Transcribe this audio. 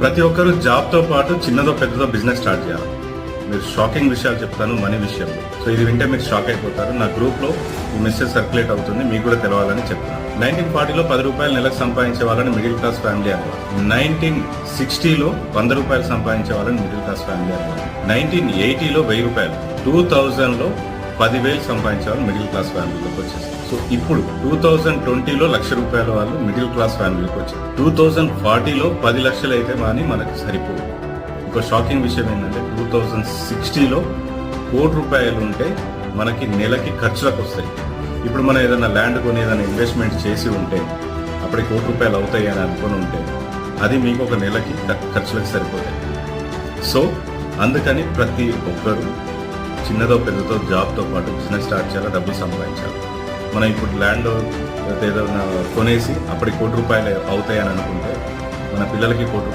ప్రతి ఒక్కరు జాబ్తో పాటు చిన్నదో పెద్దదో బిజినెస్ స్టార్ట్ చేయాలి. మీరు షాకింగ్ విషయాలు చెప్తాను మనీ విషయంలో సో ఇది వింటే మీరు షాక్ అయిపోతారు. నా గ్రూప్లో ఈ మెసేజ్ సర్క్యులేట్ అవుతుంది మీకు కూడా తెలవాలని చెప్తున్నాను. నైన్టీన్ ఫార్టీలో పది రూపాయలు నెలకు సంపాదించే వాళ్ళని మిడిల్ క్లాస్ ఫ్యామిలీ అనేవారు నైన్టీన్ సిక్స్టీలో వంద రూపాయలు సంపాదించే వాళ్ళని మిడిల్ క్లాస్ ఫ్యామిలీ అనేవారు నైన్టీన్ ఎయిటీలో వెయ్యి రూపాయలు. టూ థౌజండ్లో పదివేలు సంపాదించే వాళ్ళు మిడిల్ క్లాస్ ఫ్యామిలీలోకి వచ్చేసి సో ఇప్పుడు టూ థౌజండ్ ట్వంటీలో లక్ష రూపాయల వాళ్ళు మిడిల్ క్లాస్ ఫ్యామిలీకి వచ్చారు. టూ థౌజండ్ ఫార్టీలో పది లక్షలు అయితే కానీ మనకు సరిపోదు. ఇంకో షాకింగ్ విషయం ఏంటంటే టూ థౌజండ్ సిక్స్టీలో కోటి రూపాయలు ఉంటే మనకి నెలకి ఖర్చులకు వస్తాయి. ఇప్పుడు మనం ఏదైనా ల్యాండ్ కొని ఏదైనా ఇన్వెస్ట్మెంట్ చేసి ఉంటే అప్పటి కోటి రూపాయలు అవుతాయి అని అనుకుని ఉంటే అది మీకు ఒక నెలకి ఖర్చులకు సరిపోతాయి. సో అందుకని ప్రతి ఒక్కరు చిన్నదో పెద్దదో జాబ్తో పాటు బిజినెస్ స్టార్ట్ చేయాలి డబ్బులు సంపాదించాలి? మనం ఇప్పుడు ల్యాండ్ ఏదైనా కొనేసి అప్పటికి కోటి రూపాయలు అవుతాయని అనుకుంటే మన పిల్లలకి కోటి రూపాయలు